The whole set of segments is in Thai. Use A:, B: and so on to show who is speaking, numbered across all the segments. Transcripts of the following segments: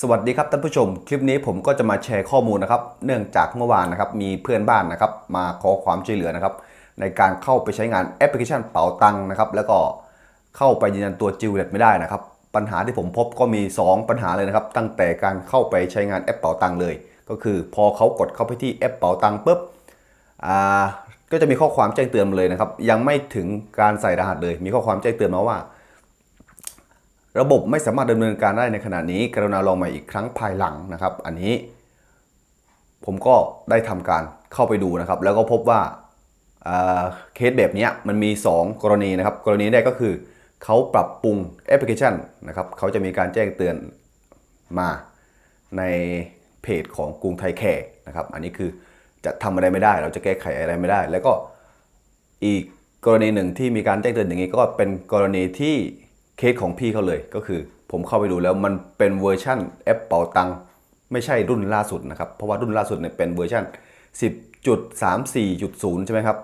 A: สวัสดีครับท่านผู้ชม คลิปนี้ผมก็จะมาแชร์ข้อมูลนะครับ เนื่องจากเมื่อวานนะครับมีเพื่อนบ้านนะครับ มาขอความช่วยเหลือนะครับ ในการเข้าไปใช้งานแอปพลิเคชันเป๋าตังค์นะครับ แล้วก็เข้าไปยืนยันตัวจิวเลตไม่ได้นะครับ ปัญหาที่ผมพบก็มี 2 ปัญหาเลยนะครับ ตั้งแต่การเข้าไปใช้งานแอปเป๋าตังค์เลย ก็คือพอเขากดเข้าไปที่แอปเป๋าตังค์ปุ๊บอ่าก็จะมีข้อความแจ้งเตือนเลยนะครับ ยังไม่ถึงการใส่รหัสเลย มีข้อความแจ้งเตือนมาว่า ระบบไม่สามารถดำเนินการได้ในขณะนี้ กรุณาลองใหม่อีกครั้งภายหลังนะครับ อันนี้ ผมก็ได้ทำการเข้าไปดูนะครับ แล้วก็พบว่าเคสแบบนี้มันมี 2 กรณีนะครับ กรณีแรกก็คือเขาปรับปรุงแอปพลิเคชันนะครับเขาจะมีการแจ้งเตือนมาในเพจของกรุงไทยแคร์นะครับ อันนี้คือจะทำอะไรไม่ได้ เราจะแก้ไขอะไรไม่ได้ แล้วก็อีกกรณีหนึ่งที่มีการแจ้งเตือนอย่างนี้ก็เป็นกรณีที่ เคสของพี่เขาเลยก็คือ ผมเข้าไปดูแล้วมันเป็นเวอร์ชันแอปเป่าตังไม่ใช่รุ่นล่าสุดนะครับ เพราะว่ารุ่นล่าสุดเนี่ยเป็นเวอร์ชัน10.34.0 ใช่ไหมครับ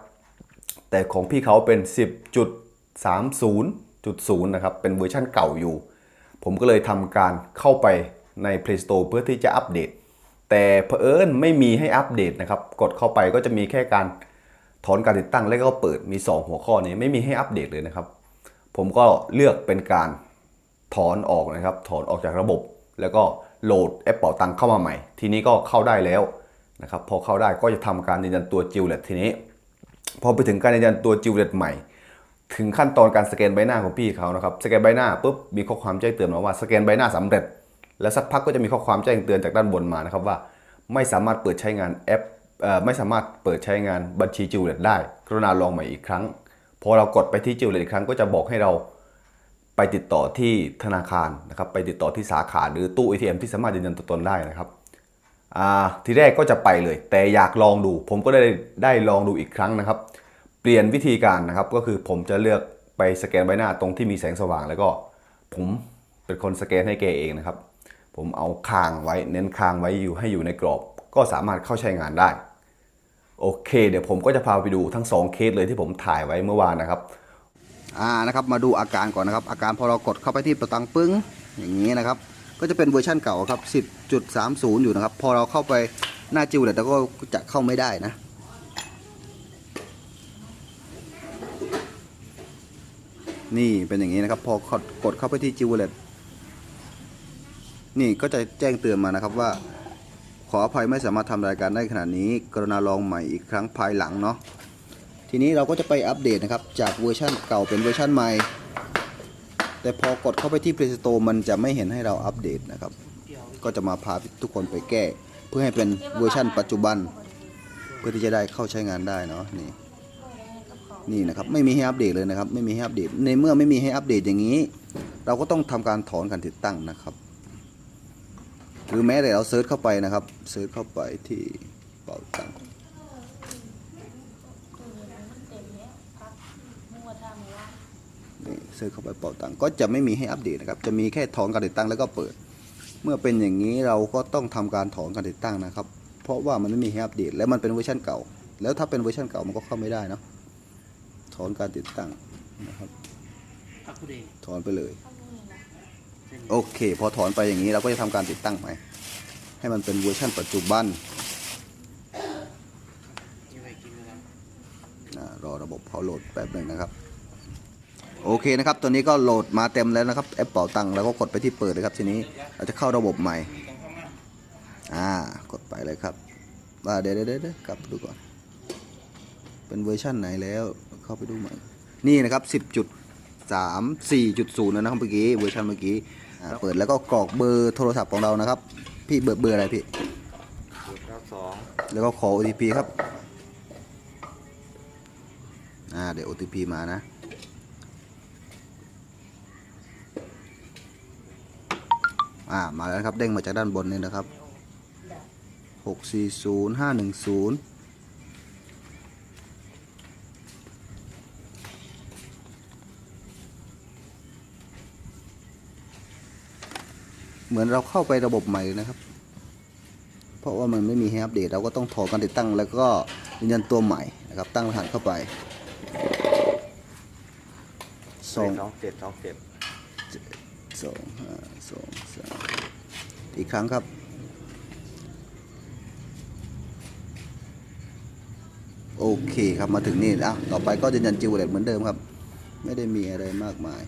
A: แต่ของพี่เขาเป็น 10.30.0 นะครับ เป็นเวอร์ชันเก่าอยู่ ผมก็เลยทำการเข้าไปใน Play Store เพื่อที่จะอัปเดต แต่เผอิญไม่มีให้อัปเดตนะครับ กดเข้าไปก็จะมีแค่การถอนการติดตั้งแล้วก็เปิดมี 2 หัวข้อนี้ไม่มีให้อัปเดตเลยนะครับ ผมก็เลือกเป็นการถอนออกนะครับ ถอนออกจากระบบ แล้วก็โหลดแอปเป่าตังเข้ามาใหม่ ทีนี้ก็เข้าได้แล้วนะครับ พอเข้าได้ก็จะทำการยืนยันตัวจิวเลตทีนี้ พอไปถึงการยืนยันตัวจิวเลตใหม่ ถึงขั้นตอนการสแกนใบหน้าของพี่เขานะครับ สแกนใบหน้าปุ๊บมีข้อความแจ้งเตือนมาว่าสแกนใบหน้าสำเร็จ แล้วสักพักก็จะมีข้อความแจ้งเตือนจากด้านบนมานะครับว่า ไม่สามารถเปิดใช้งานแอปไม่สามารถเปิดใช้งานบัญชีจิวเลตได้ กรุณาลองใหม่อีกครั้ง พอเรากดไปที่จิวเลตอีกครั้งก็จะบอกให้เราไปติดต่อที่ธนาคารนะครับ ไปติดต่อที่สาขาหรือตู้ ATM ที่สามารถยืนยันตัวตนได้นะครับทีแรกก็จะไปเลย แต่อยากลองดู ผมก็ได้ได้ลองดูอีกครั้งนะครับ เปลี่ยนวิธีการนะครับ ก็คือผมจะเลือกไปสแกนใบหน้าตรงที่มีแสงสว่าง แล้วก็ผมเป็นคนสแกนให้แกเองนะครับ ผมเอาคางไว้เน้นคางไว้อยู่ให้อยู่ในกรอบ ก็สามารถเข้าใช้งานได้ โอเค เดี๋ยวผมก็จะพาไปดูทั้ง 2 เคสเลยที่ผมถ่ายไว้เมื่อวานนะครับ
B: อ่านะครับมาดูอาการก่อนนะครับ อาการพอเรากดเข้าไปที่ประตังปึ้งอย่างนี้นะครับ ก็จะเป็นเวอร์ชั่นเก่าครับ 10.30 อยู่นะครับ พอเราเข้าไปหน้าจิวเลตแล้วก็จะเข้าไม่ได้นะนี่เป็นอย่างนี้นะครับ พอกดเข้าไปที่จิวเลตนี่ก็จะแจ้งเตือนมานะครับว่า ขออภัยไม่สามารถทำรายการได้ขนาดนี้ กรุณาลองใหม่อีกครั้งภายหลังเนาะทีนี้เราก็จะไปอัปเดตนะครับ จากเวอร์ชันเก่าเป็นเวอร์ชันใหม่ แต่พอกดเข้าไปที่ Play Store มันจะไม่เห็นให้เราอัปเดตนะครับ ก็จะมาพาทุกคนไปแก้ เพื่อให้เป็นเวอร์ชันปัจจุบัน เพื่อที่จะได้เข้าใช้งานได้เนาะนี่นี่นะครับไม่มีให้อัปเดตเลยนะครับ ไม่มีให้อัปเดตในเมื่อไม่มีให้อัปเดตอย่างนี้ เราก็ต้องทำการถอนการติดตั้งนะครับ หรือแม้แต่เราเซิร์ชเข้าไปนะครับเซิร์ชเข้าไปที่เป่าตังค์นี่เซิร์ชเข้าไปเป่าตังค์ก็จะไม่มีให้อัปเดตนะครับ จะมีแค่ถอนการติดตั้งแล้วก็เปิด เมื่อเป็นอย่างนี้เราก็ต้องทำการถอนการติดตั้งนะครับ เพราะว่ามันไม่มีให้อัปเดต แล้วมันเป็นเวอร์ชันเก่า แล้วถ้าเป็นเวอร์ชันเก่ามันก็เข้าไม่ได้เนอะถอนการติดตั้งนะครับ
C: ตักกูเดง
B: ถอนไปเลย โอเค พอถอนไปอย่างนี้เราก็จะทำการติดตั้งใหม่ให้มันเป็นเวอร์ชันปัจจุบัน
C: ยังไงกินนะครับ
B: อ่ารอระบบเขาโหลดแป๊บหนึ่งนะครับ โอเคนะครับ ตัวนี้ก็โหลดมาเต็มแล้วนะครับ แอปเป่าตังค์แล้วก็กดไปที่เปิดเลยครับ ทีนี้เราจะเข้าระบบใหม่ อ่ากดไปเลยครับว่าเดี๋ยวเดี๋ยวเดี๋ยวกลับดูก่อน เป็นเวอร์ชั่นไหนแล้ว เข้าไปดูใหม่ นี่นะครับ 10จุด3 4.0นะครับเมื่อกี้ เวอร์ชันเมื่อกี้ เปิดแล้วก็กรอกเบอร์โทรศัพท์ของเรานะครับ พี่เบอร์เบอร์อะไรพี่
A: เก้าสอง
B: แล้วก็ขอ OTP ครับเดี๋ยว OTP มานะ อ่า มาแล้วครับ เด้งมาจากด้านบนนี่นะครับ 640 510 เหมือนเราเข้าไประบบใหม่เลยนะครับ เพราะว่ามันไม่มีให้อัปเดต เราก็ต้องถอดการติดตั้ง แล้วก็ยืนยันตัวใหม่นะครับ ตั้งรหัสเข้าไปสอง
A: สองเจ็ดสองเจ็ด
B: สองห้าสองสามอีกครั้งครับโอเคครับมาถึงนี่แล้วต่อไปก็ยืนยันจิวเลตเหมือนเดิมครับ ไม่ได้มีอะไรมากมาย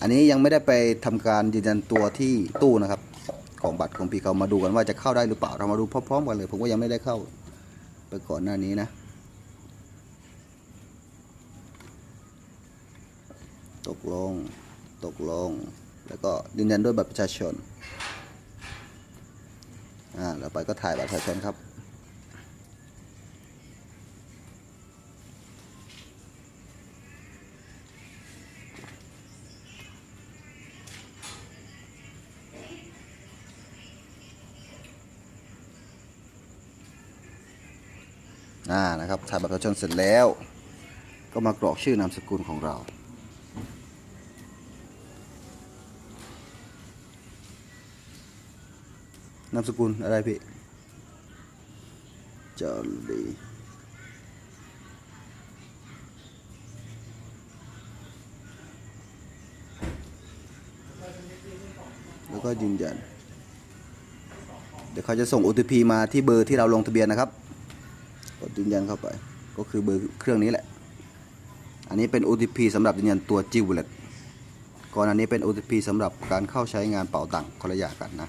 B: อันนี้ยังไม่ได้ไปทำการยืนยันตัวที่ตู้นะครับ ของบัตรของพี่เขามาดูกันว่าจะเข้าได้หรือเปล่าเรามาดูพร้อมๆกันเลย ผมก็ยังไม่ได้เข้าไปก่อนหน้านี้นะตกลง ตกลง แล้วก็ยืนยันด้วยบัตรประชาชน อ่าแล้วไปก็ถ่ายบัตรประชาชนครับ อ่านะครับถ่ายบัตรประชาชนเสร็จแล้ว ก็มากรอกชื่อนามสกุลของเรา นามสกุลอะไรพี่จอร์ดีแล้วก็ยืนยัน เดี๋ยวเขาจะส่ง OTP มาที่เบอร์ที่เราลงทะเบียนนะครับ กดยืนยันเข้าไป ก็คือเบอร์เครื่องนี้แหละ อันนี้เป็น OTP สำหรับยืนยันตัว g w a l l e t ก่อนอันนี้เป็น OTP สำหรับการเข้าใช้งานเป๋าตังค์คนละอย่างกันนะ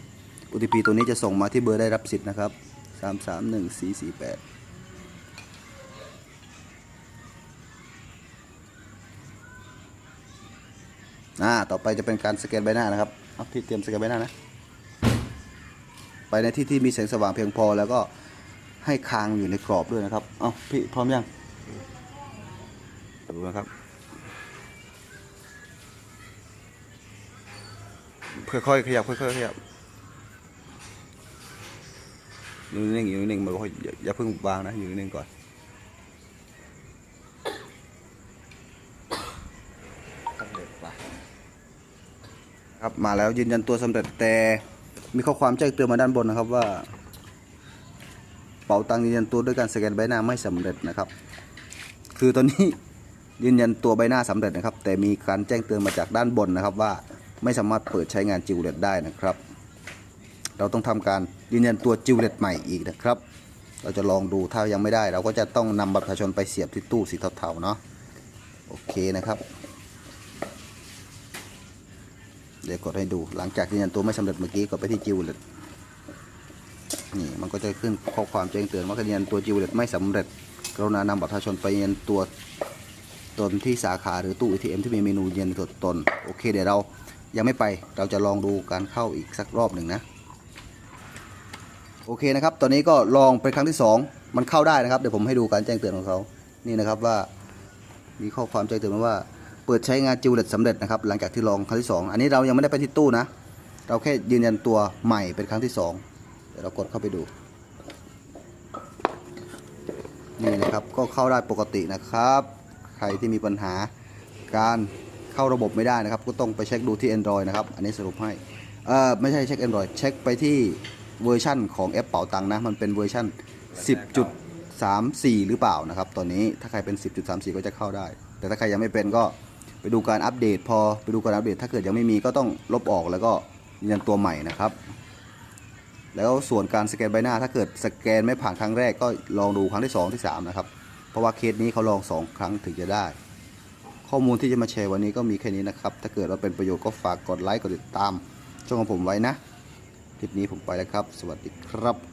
B: OTP ตัวนี้จะส่งมาที่เบอร์ได้รับสิทธิ์นะครับ 331448อ่า ต่อไปจะเป็นการสแกนใบหน้านะครับเอาพี่เตรียมสแกนใบหน้านะ ไปในที่ที่มีแสงสว่างเพียงพอแล้วก็ ให้คางอยู่ในกรอบด้วยนะครับ เอ้าพี่พร้อมยังดูนะครับ ค่อยๆขยับค่อยๆขยับอยู่นิ่งๆอยู่นิ่งๆมันก็อย่าอย่าเพิ่งวางนะอยู่นิ่งๆก่อนสำเร็จปะครับมาแล้วยืนยันตัวสำเร็จแต่มีข้อความแจ้งเตือนมาด้านบนนะครับว่า เป๋าตังยืนยันตัวด้วยการสแกนใบหน้าไม่สำเร็จนะครับ คือตอนนี้ยืนยันตัวใบหน้าสำเร็จนะครับ แต่มีการแจ้งเตือนมาจากด้านบนนะครับว่าไม่สามารถเปิดใช้งานจิวเลตได้นะครับ เราต้องทำการยืนยันตัวจิวเลตใหม่อีกนะครับ เราจะลองดูถ้ายังไม่ได้ เราก็จะต้องนำบัตรประชาชนไปเสียบที่ตู้สีเทาๆเนาะโอเคนะครับ เดี๋ยวกดให้ดูหลังจากยืนยันตัวไม่สำเร็จเมื่อกี้กดไปที่จิวเลต นี่มันก็จะขึ้นข้อความแจ้งเตือนว่าการยืนยันตัวจิวเลตไม่สำเร็จ กรุณานำบัตรประชาชนไปยันตัวตนที่สาขาหรือตู้ ATM ที่มีเมนูยืนยันตัวตน โอเค เดี๋ยวเรายังไม่ไปเราจะลองดูการเข้าอีกสักรอบหนึ่งนะ โอเคนะครับ ตอนนี้ก็ลองเป็นครั้งที่ 2 มันเข้าได้นะครับ เดี๋ยวผมให้ดูการแจ้งเตือนของเขานี่นะครับว่ามีข้อความแจ้งเตือนว่า เปิดใช้งานจิวเลตสำเร็จนะครับ หลังจากที่ลองครั้งที่ 2 อันนี้เรายังไม่ได้ไปที่ตู้นะ เราแค่ยืนยันตัวใหม่เป็นครั้งที่ 2 ดี๋ยวเรากดเข้าไปดู นี่นะครับก็เข้าได้ปกตินะครับ ใครที่มีปัญหาการเข้าระบบไม่ได้นะครับ ก็ต้องไปเช็คดูที่ Android นะครับ อันนี้สรุปให้เออไม่ใช่เช็ค Android เช็คไปที่เวอร์ชั่นของแอปเป๋าตังค์นะมันเป็นเวอร์ชั่น 10.34 หรือเปล่านะครับ ตอนนี้ถ้าใครเป็น 10.34 ก็จะเข้าได้ แต่ถ้าใครยังไม่เป็นก็ไปดูการอัปเดตพอไปดูการอัปเดตถ้าเกิดยังไม่มีก็ต้องลบออกแล้วก็ยืนยันตัวใหม่นะครับ แล้วส่วนการสแกนใบหน้าถ้าเกิดสแกนไม่ผ่านครั้งแรกก็ลองดูครั้งที่ 2 ที่ 3 นะครับ เพราะว่าเคสนี้เขาลอง 2 ครั้งถึงจะได้ ข้อมูลที่จะมาแชร์วันนี้ก็มีแค่นี้นะครับ ถ้าเกิดว่าเป็นประโยชน์ก็ฝากกดไลค์กดติดตามช่องของผมไว้นะ คลิปนี้ผมไปแล้วครับ สวัสดีครับ